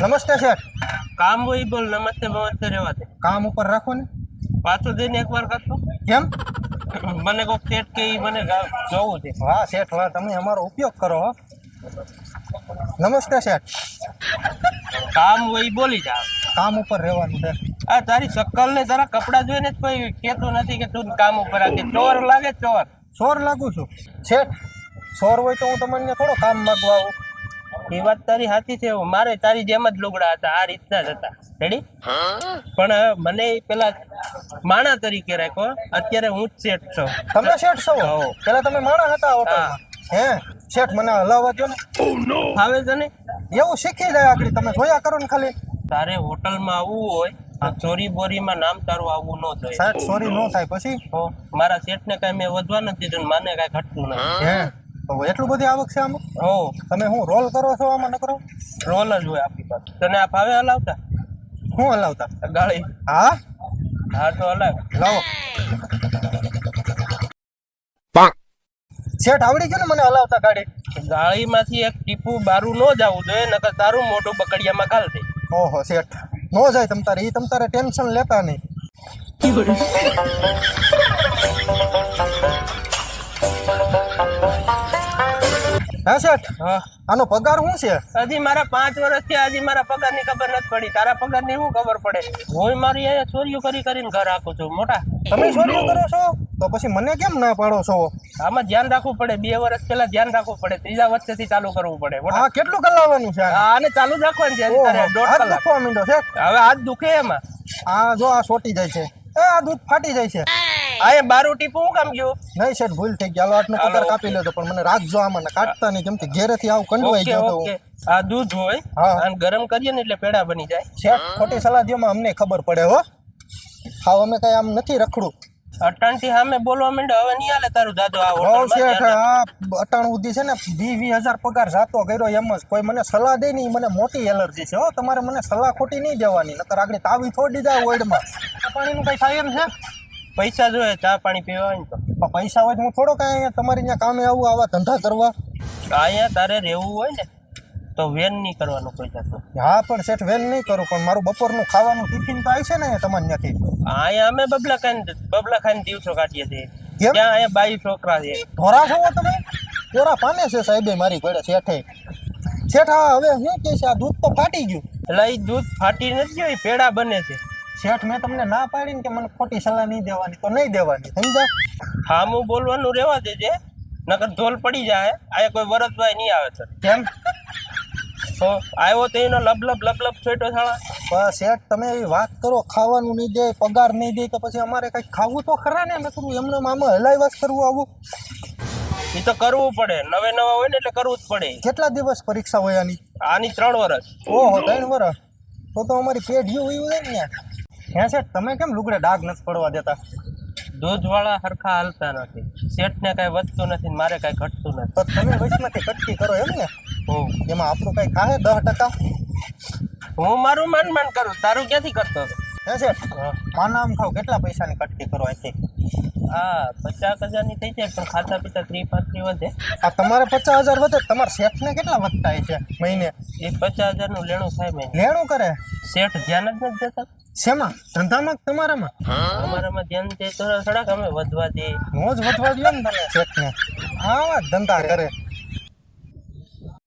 નમસ્તે સર કામ હોય બોલ નમસ્તે નમસ્તે રહેવા દે કામ ઉપર રાખો ને. પાછું દઈને એકવાર કરતો કેમ? મને કોક સેટ કે ઈ મને જોવું છે. હા શેઠ હા તમે અમારો ઉપયોગ કરો નમસ્તે શેઠ કામ હોય બોલી જા. કામ ઉપર રહેવાનું છે. આ તારી શક્કલ ને તારા કપડા જોઈને જ કોઈ કહેતું નથી કે તું કામ ઉપર આ ચોર લાગે ચોર. ચોર લાગુ છું. શેઠ ચોર હોય તો હું તમને થોડો કામ માંગવા આવું. એ વાત તારી સાચી છે. મારે તારી જેમ જ લુગડા હતા. આ રીતના જ હતા. રેડી પણ મને પેલા માણા તરીકે રાખો અત્યારે હું જ શેઠ છું. તમે શેઠ છો. પેલા તમે માણસ હતા હોટલમાં હે. શેઠ મને હલાવવા દો ને. આવે છે ને? એવું શીખી જાય આગળ. તમે જોયા કરો ને ખાલી. તારે હોટલમાં આવવું હોય ચોરી બોરીમાં નામ તારું આવવું ન થાય સાહેબ ચોરી ન થાય. પછી? મારા શેઠને કાંઈ મેં વધવા નથી દીધું માને કાંઈ ઘટતું નથી. એટલું બધી આવક છે આમાં? હો તમે હું રોલ કરો છો આમાં ન કરો રોલ જ હોય આપણી પાસે. તને આ ભાવે હલાવતા? હું હલાવતા? ગાળી. હા? હા તો હલાવ. લાવો. શેઠ આવડી ગયું ને મને હલાવતા ગાડી? ગાળીમાંથી એક ટીપું બારું ન જવું જોઈએ નકર તારું મોટું બકડિયામાં ઘાલ દે. ઓહો શેઠ. નો જાય તમ તારે એ તમ તારે ટેન્શન લેતા નહીં. હા. આનો પગાર શું છે? હજી મારા પાંચ વર્ષ થયા હજી મારા પગારની ખબર નથી પડી. તારા પગારની શું ખબર પડે? હું મારી અહીંયા ચોરીઓ કરી કરીને ઘર આપું છું મોટા. તમે ચોરીઓ કરો છો? તો પછી મને કેમ ના પાડો છો? આમાં ધ્યાન રાખવું પડે. બે વર્ષ પહેલા ધ્યાન રાખવું પડે. ત્રીજા વર્ષથી ચાલુ કરવું પડે. હા કેટલું કલાવવાનું છે? આને? ચાલુ જ રાખવાનું છે. દોઢ કલાક. માંડ્યો હવે હાથ દુખે એમાં. આ જો આ સોટી જાય છે. આ દૂધ ફાટી જાય છે. આ એ બારું ટીપું હું કામ ગયું? નહીં શેઠ ભૂલ થઈ ગઈ. હાલો આટલો પગાર કાપી લેતો પણ મને રાખજો આમાં ને કાટતા નહીં. કેમ કે ઘેરેથી આવું કંડવાઈ ગયો તો આ દૂધ હોય. અને ગરમ કરીએ ને એટલે પેડા બની જાય. શેઠ ખોટી સલાહ દ્યોમાં અમને ખબર પડે હો. હાવ અમે કઈ આમ નથી રખડું. અટાણથી સામે બોલવા માંડ્યો હવે નહીં હાલે તારું દાદો આ હો હોટલમાં શેઠ આ અટાણ સુધી છે ને વી વીસ હજાર પગાર જાતો કર્યો એમ જ. કોઈ મને સલાહ દે નહીં મને મોટી એલર્જી છે હો. તમારે મને સલાહ ખોટી નહીં દેવાની નકર આગળ તાવી છોડી જાય વર્લ્ડમાં પાણીનું કઈ થાય એમ છે. પૈસા જોઈએ ચા પાણી પીવા તો. પૈસા હોય તો હું થોડો કાંઈ અહીંયા તમારી ત્યાં કામે આવું આવા ધંધા કરવા? અહીંયા તારે રહેવું હોય ને તો વેન નહીં કરવાનું કોઈ જાતનું. હા પણ શેઠ વેલ નહીં કરું પણ મારું બપોરનું ખાવાનું ટિફિન તો આવશે છે ને અહીંયા તમારે ત્યાંથી? અહીંયા અમે બબલા ખાઈને બબલા ખાઈને દિવસો કાઢીએ છીએ. ત્યાં અહીંયા બાઈ છોકરા છે. ધોરા છો તમે? કોરા પાને છે સાહેબે મારી ઘોડે શેઠે? શેઠ હવે શું કે છે આ દૂધ તો ફાટી ગયું. એટલે એ દૂધ ફાટી નથી ગયું એ પેડા બને છે. શેઠ મેં તમને ના પાડીને કે મને ખોટી સલાહ નહીં દેવાની તો નહીં દેવાની સમજા હામું બોલવાનું રહેવા દેજે નકર ધોલ પડી જાય આ કોઈ વરસવાય નહીં આવે સર કેમ? તો આવ્યો તો એનો લબ લબ લબ લબ છોટો પણ શેઠ તમે એવી વાત કરો ખાવાનું નહીં દે પગાર નહીં દે તો પછી અમારે કંઈક ખાવું તો ખરા ને? નકરું એમને આમાં હલાઈ વાત કરવું આવું. એ તો કરવું પડે નવે નવા હોય ને એટલે કરવું જ પડે. કેટલા દિવસ પરીક્ષા હોય આની? આની ત્રણ વર્ષ ઓહો ત્રણ વર્ષ તો તો અમારી પેઢીઓ હોય ને હે શેઠ તમે કેમ લુગડે ડાઘ નથી પડવા દેતા? દૂધવાળા હરખા હાલતા નથી. શેઠને કાંઈ વધતું નથી ને મારે કાંઈ ઘટતું નથી. તો તમે વચમાંથી કટકી કરો એમ ને? એમાં આપણું કંઈ ખાહે દસ ટકા? હું મારું માન માન કરું. તારું ક્યાંથી કરતો હતો હે શેઠ માના ખાવ કેટલા પૈસાની કટકી કરો અહીંથી? હા પચાસ હજારની થઈ જાય પણ ખાતા પીતા ત્રીસ પાંત્રીસ વધે. આ તમારે પચાસ હજાર વધે? તમારા શેઠને કેટલા વધતા છે મહિને? એ પચાસ હજારનું લેણું થાય મહિને. લેણું કરે? શેઠ ધ્યાન જ નથી દેતા? શેમાં? ધંધામાં તમારામાં? અમારામાં ધ્યાન દે તો સડક અમે વધવા દે. મોજ વધવા દે ને તમે શેઠને. ને હા ધંધા કરે.